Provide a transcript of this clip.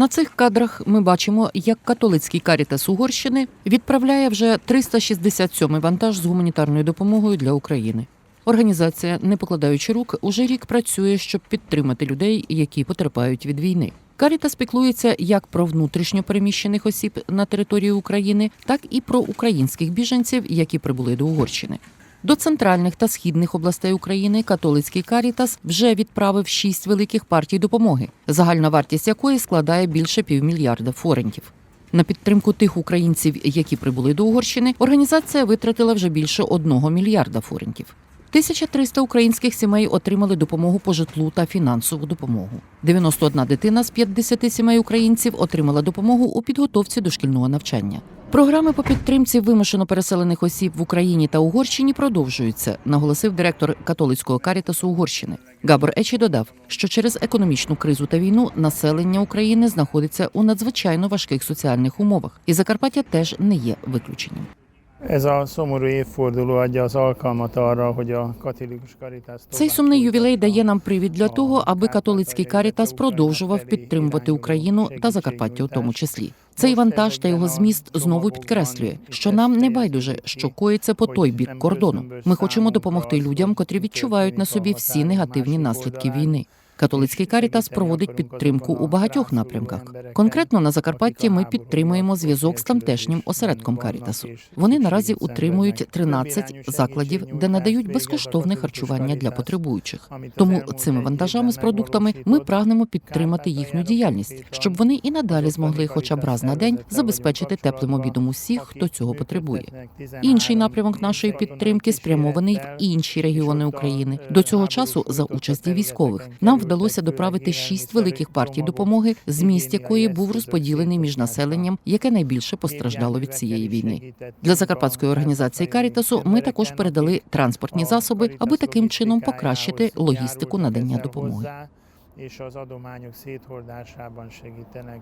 На цих кадрах ми бачимо, як католицький карітас Угорщини відправляє вже 367-й вантаж з гуманітарною допомогою для України. Організація, не покладаючи рук, уже рік працює, щоб підтримати людей, які потерпають від війни. Карітас піклується як про внутрішньо переміщених осіб на території України, так і про українських біженців, які прибули до Угорщини. До центральних та східних областей України католицький карітас вже відправив шість великих партій допомоги, загальна вартість якої складає більше півмільярда форентів. На підтримку тих українців, які прибули до Угорщини, організація витратила вже більше одного мільярда форентів. 1300 українських сімей отримали допомогу по житлу та фінансову допомогу. 91 дитина з 50 сімей українців отримала допомогу у підготовці до шкільного навчання. Програми по підтримці вимушено переселених осіб в Україні та Угорщині продовжуються, наголосив директор католицького карітасу Угорщини. Габор Ечі додав, що через економічну кризу та війну населення України знаходиться у надзвичайно важких соціальних умовах, і Закарпаття теж не є виключенням. Ez a szomorú évforduló adja az alkalmat arra, hogy a katolikus karitás Цей сумний ювілей дає нам привід для того, аби католицький карітас продовжував підтримувати Україну та Закарпаття у тому числі. Цей вантаж та його зміст знову підкреслює, що нам не байдуже, що коїться по той бік кордону. Ми хочемо допомогти людям, котрі відчувають на собі всі негативні наслідки війни. Католицький карітас проводить підтримку у багатьох напрямках. Конкретно на Закарпатті ми підтримуємо зв'язок з тамтешнім осередком карітасу. Вони наразі утримують 13 закладів, де надають безкоштовне харчування для потребуючих. Тому цими вантажами з продуктами ми прагнемо підтримати їхню діяльність, щоб вони і надалі змогли, хоча б раз на день, забезпечити теплим обідом усіх, хто цього потребує. Інший напрямок нашої підтримки спрямований в інші регіони України. До цього часу, за участі військових, нам вдалося доправити шість великих партій допомоги, зміст якої був розподілений між населенням, яке найбільше постраждало від цієї війни. Для закарпатської організації Карітасу ми також передали транспортні засоби, аби таким чином покращити логістику надання допомоги. És az adományok széthordásában segítenek.